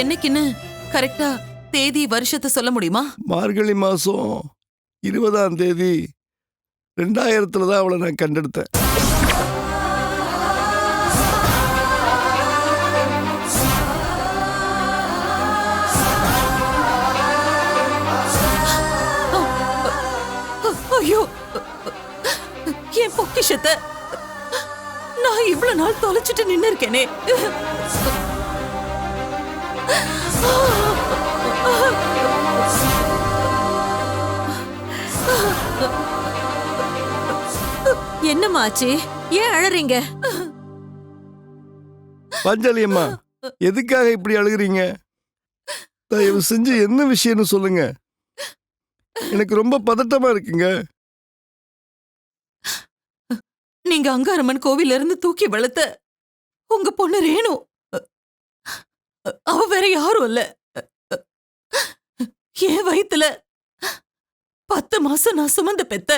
என்னைக்குன்னு கரெக்டா தேதி வருஷத்தை சொல்ல முடியுமா? மார்கழி மாசம் இருபதாம் தேதி ரெண்டாயிரத்துல தான் அவளை நான் கண்டெடுத்தேன். ஐயோ என் பொக்கிஷத்தை நான் இவ்வளவு நாள் தொலைச்சிட்டு நின்னு இருக்கேனே என்னமாச்சு ஏன் அழறீங்க? பஞ்சாலி அம்மா எதுக்காக இப்படி அழுகுறீங்க? தயவு செஞ்சு என்ன விஷயம்னு சொல்லுங்க. எனக்கு ரொம்ப பதட்டமா இருக்குங்க. நீங்க அங்காரம்மன் கோவில்ல இருந்து தூக்கி வளர்த்த உங்க பொண்ணு ரேணு. அவ வேற யாரும் இல்ல என் வயித்துல பத்து மாசம் நான் சுமந்த பெத்த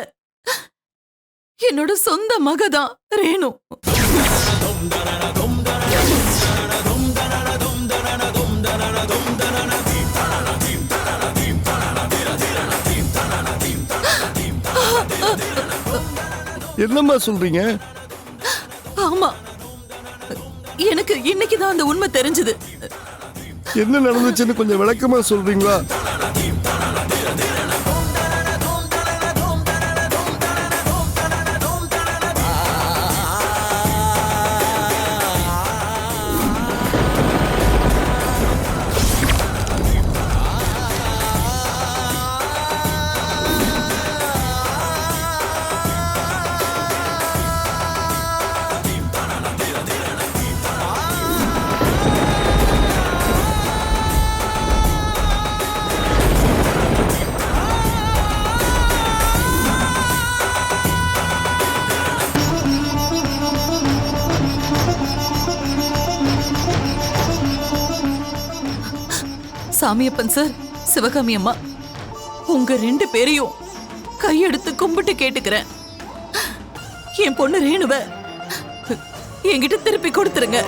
என்னோட சொந்த மகதான் ரேணு. என்னம்மா சொல்றீங்க? ஆமா. எனக்கு இன்னைக்குதான் அந்த உண்மை தெரிஞ்சது. என்ன நடந்துச்சுன்னு கொஞ்சம் விளக்கமா சொல்றீங்களா? சாமியப்பன் சார் சிவகாமி அம்மா உங்க ரெண்டு பேரையும் கையெடுத்து கும்பிட்டு கேட்டுக்கிறேன். என் பொண்ணு ரேணுவ என்கிட்ட திருப்பி கொடுத்துருங்க.